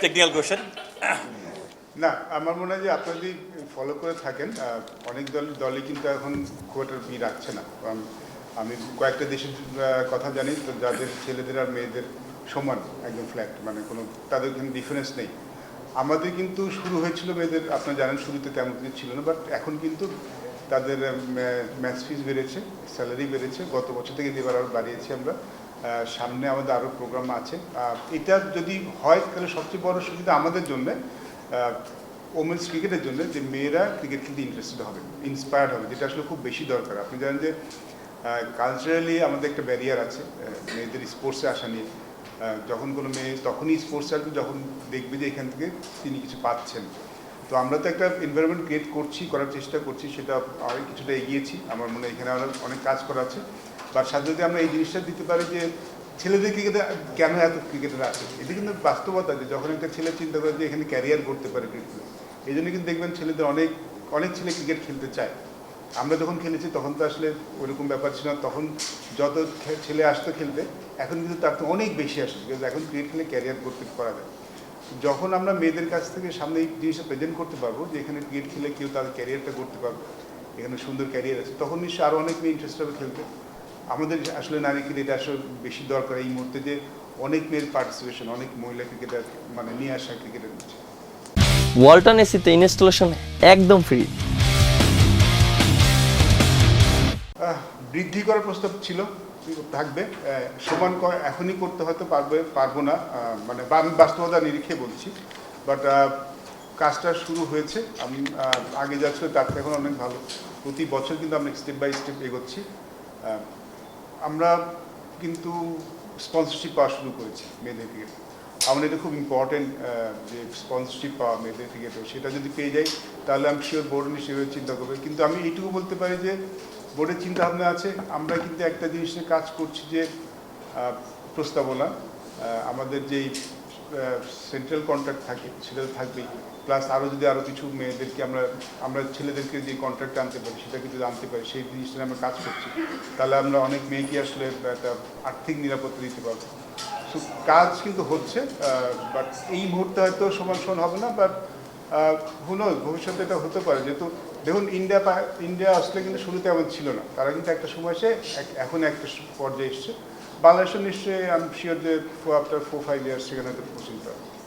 Technical question না, আমার মনে হয় যে আপনারা যদি ফলো করে থাকেন অনেক দল, দলই কিন্তু এখন খুব একটা ই রাখছে না। আম- কয়েকটা দেশের কথা জানি, তো যাদের ছেলেদের আর মেয়েদের সমান একদম ফ্ল্যাট মানে কোনো, তাদের কিন্তু ডিফারেন্স নেই। আমাদের কিন্তু শুরু হয়েছিল মেয়েদের, আপনারা জানেন শুরুতে তেমন কিছু ছিল না বাট এখন কিন্তু তাদের ম্যাথস ফিস বেড়েছে স্যালারি বেড়েছে, গত বছর থেকে এবার আরও বাড়িয়েছি আমরা। সামনে আমাদের আরও প্রোগ্রাম আছে। এটা যদি হয়, তাহলে সবচেয়ে বড় সুবিধা আমাদের জন্য ওমেন্স ক্রিকেটের জন্য যে মেয়েরা ক্রিকেট খেলতে ইন্টারেস্টেড হবে ইন্সপায়ার্ড হবে, যেটা আসলে খুব বেশি দরকার। আপনি জানেন যে কালচারালি আমাদের একটা ব্যারিয়ার আছে মেয়েদের স্পোর্টসে আসা নিয়ে। যখন কোনো মেয়ে তখনই স্পোর্টস আসবে যখন দেখবে যে এখান থেকে তিনি কিছু পাচ্ছেন। তো আমরা তো একটা এনভায়রনমেন্ট ক্রিয়েট করছি, করার চেষ্টা করছি, সেটা কিছুটা এগিয়েছি। আমার মনে হয় এখানে আরও অনেক কাজ করা আছে। বা সাথে যদি আমরা এই জিনিসটা দিতে পারি যে ছেলেদের ক্রিকেটে কেন এত ক্রিকেটার আছে এটা কিন্তু বাস্তবতা যে যখন একটা ছেলে চিন্তা করে যে এখানে ক্যারিয়ার করতে পারে ক্রিকেটে এই জন্য কিন্তু দেখবেন ছেলেদের অনেক অনেক ছেলে ক্রিকেট খেলতে চায়। আমরা যখন খেলেছি তখন তো আসলে ওইরকম ব্যাপার ছিল না। তখন যত ছেলে আসতো খেলতে, এখন কিন্তু তার তো অনেক বেশি আসছে বিকজ এখন ক্রিকেট খেলে ক্যারিয়ার করতে করা যায়। যখন আমরা মেয়েদের কাছ থেকে সামনে এই জিনিসটা প্রেজেন্ট করতে পারব যে এখানে ক্রিকেট খেলে কেউ তাদের ক্যারিয়ারটা করতে পারবে, এখানে সুন্দর ক্যারিয়ার আছে, তখন নিশ্চয়ই আরও অনেক মেয়ে ইন্টারেস্ট হবে খেলতে। আমাদের আসলে নারী ক্রিকেট আসলে বেশি দরকার এই মুহূর্তে যে অনেক মেয়ের পার্টিসিপেশন অনেক মহিলা ক্রিকেটার মানে নিয়ে আসা ক্রিকেটের মধ্যে ওয়ালটন এসিতে ইনস্টলেশন একদম ফ্রি বৃদ্ধি করার প্রস্তাব ছিল থাকবে। সমান এখনই করতে হয়তো পারবে পারব না। মানে আমি বাস্তবতা নিরিখে বলছি। বাট কাজটা শুরু হয়েছে। আমি আগে যা ছিল তার থেকে এখন অনেক ভালো। প্রতি বছর কিন্তু আমরা স্টেপ বাই স্টেপ এগোচ্ছি। আমরা কিন্তু স্পন্সরশিপ পাওয়া শুরু করেছি মেয়েদের ক্রিকেটে আমাদের এটা খুব ইম্পর্টেন্ট যে স্পন্সরশিপ পাওয়া মেয়েদের ক্রিকেটে সেটা যদি পেয়ে যাই, তাহলে আমি শিওর বোর্ড হিসেবে চিন্তা করবে। কিন্তু আমি এইটুকু বলতে পারি যে বোর্ডের চিন্তাভাবনা আছে। আমরা কিন্তু একটা জিনিস নিয়ে কাজ করছি যে প্রস্তাবনা আমাদের যেই সেন্ট্রাল কন্ট্রাক্ট থাকে সেটা থাকবেই। প্লাস আরও যদি আরও কিছু মেয়েদেরকে আমরা আমরা ছেলেদেরকে যে কন্ট্রাক্ট আনতে পারি সেটা কিন্তু জানতে পারি সেই জিনিসটা আমরা কাজ করছি। তাহলে আমরা অনেক মেয়েকে আসলে একটা আর্থিক নিরাপত্তা দিতে পারব। So, কাজ কিন্তু হচ্ছে বাট এই মুহূর্তে হয়তো সমান সমান হবে না বাট হুনো ভবিষ্যতে এটা হতে পারে। যেহেতু দেখুন ইন্ডিয়া ইন্ডিয়া আসলে কিন্তু শুরুতে এমন ছিল না। তারা কিন্তু একটা সময় এসে এখন একটা পর্যায়ে এসছে। বাংলাদেশের নিশ্চয়ই আমি শিওর যে আফটার ফোর ফাইভ ইয়ার্স সেখানে পৌঁছে পারবে